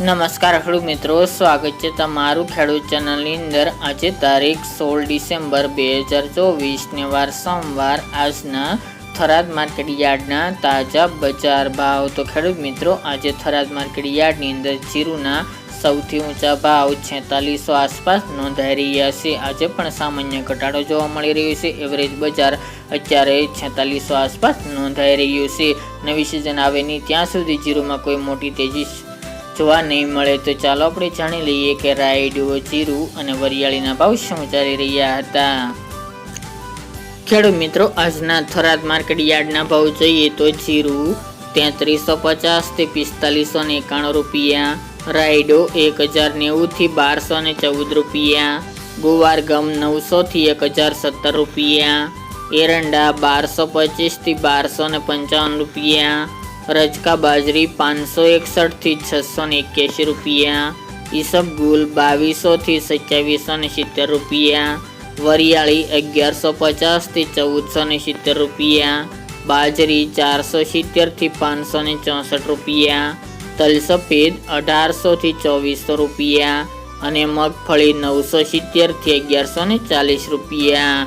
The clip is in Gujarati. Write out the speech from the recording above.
નમસ્કાર ખેડૂત મિત્રો, સ્વાગત છે તમારું ખેડૂત ચેનલની અંદર. આજે તારીખ સોળ ડિસેમ્બર બે હજાર ચોવીસને વાર સોમવાર, આજના થરાદ માર્કેટ યાર્ડના તાજા બજાર ભાવ. તો ખેડૂત મિત્રો, આજે થરાદ માર્કેટ યાર્ડની અંદર જીરુના સૌથી ઊંચા ભાવ છેતાલીસો આસપાસ નોંધાઈ રહ્યા છે. આજે પણ સામાન્ય ઘટાડો જોવા મળી રહ્યો છે. એવરેજ બજાર અત્યારે છેતાલીસો આસપાસ નોંધાઈ રહ્યું છે. નવી સિઝન નહીં ત્યાં સુધી જીરુમાં કોઈ મોટી તેજી જોવા નહીં મળે તો ચાલો આપણે જાણી લઈએ કે રાયડુઓ જીરું અને વરિયાળીના ભાવ શું રહ્યા હતા. ખેડૂત મિત્રો, આજના થરાદ માર્કેટ યાર્ડના ભાવ જોઈએ તો જીરું તેત્રીસો પચાસથી પિસ્તાલીસો ને એકાણું રૂપિયા રાયડો એક હજાર નેવુંથી બારસો ને ચૌદ રૂપિયા, ગુવાર ગમ નવસોથી એક હજાર સત્તર રૂપિયા, એરંડા બારસો પચીસથી બારસો ને પંચાવન રૂપિયા રજકા બાજરી પાંચસો એકસઠથી છસો ને એક્યાસી રૂપિયા. ઈસબગુલ બાવીસોથી સત્યાવીસો ને સિત્તેર રૂપિયા. વરિયાળી અગિયારસો પચાસથી ચૌદસો ને સિત્તેર રૂપિયા. બાજરી ચારસો સિત્તેરથી પાંચસો ને ચોસઠ રૂપિયા. તલ સફેદ અઢારસોથી ચોવીસો રૂપિયા. અને મગફળી નવસો સિત્તેરથી અગિયારસો ને ચાલીસ રૂપિયા.